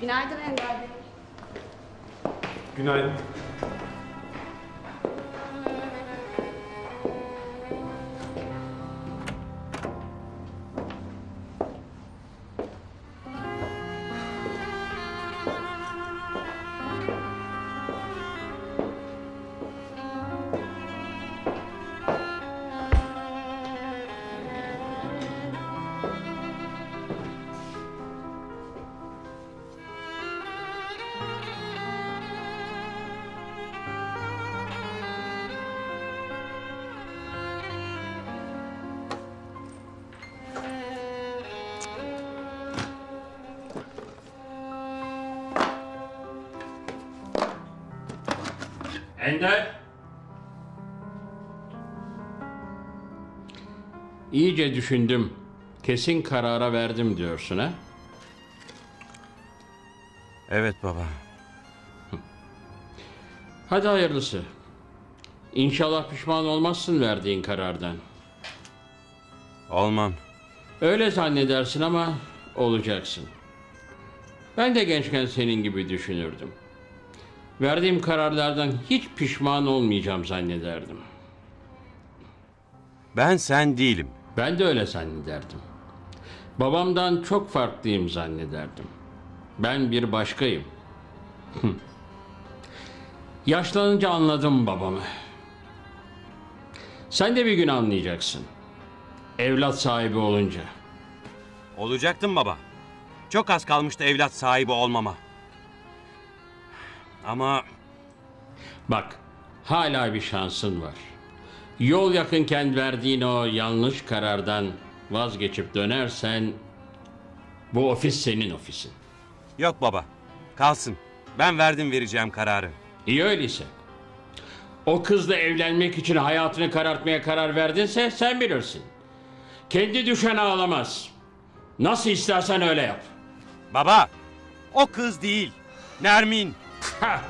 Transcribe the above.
Günaydın Ender Bey. Günaydın. Ender. İyice düşündüm. Kesin karara verdim diyorsun ha? Evet baba. Hadi hayırlısı. İnşallah pişman olmazsın verdiğin karardan. Olmam. Öyle zannedersin ama olacaksın. Ben de gençken senin gibi düşünürdüm. Verdiğim kararlardan hiç pişman olmayacağım zannederdim. Ben sen değilim. Ben de öyle zannederdim. Babamdan çok farklıyım zannederdim. Ben bir başkayım. Yaşlanınca anladım babamı. Sen de bir gün anlayacaksın. Evlat sahibi olunca. Olacaktım baba. Çok az kalmıştı evlat sahibi olmama. Ama Bak, hala bir şansın var. Yol yakınken verdiğin o yanlış karardan vazgeçip dönersen bu ofis senin ofisin. yok baba. Kalsın. Ben verdim vereceğim kararı. İyi öyleyse. O kızla evlenmek için hayatını karartmaya karar verdinse sen bilirsin. Kendi düşen ağlamaz. Nasıl istersen öyle yap. Baba, o kız değil. Nermin. Hah,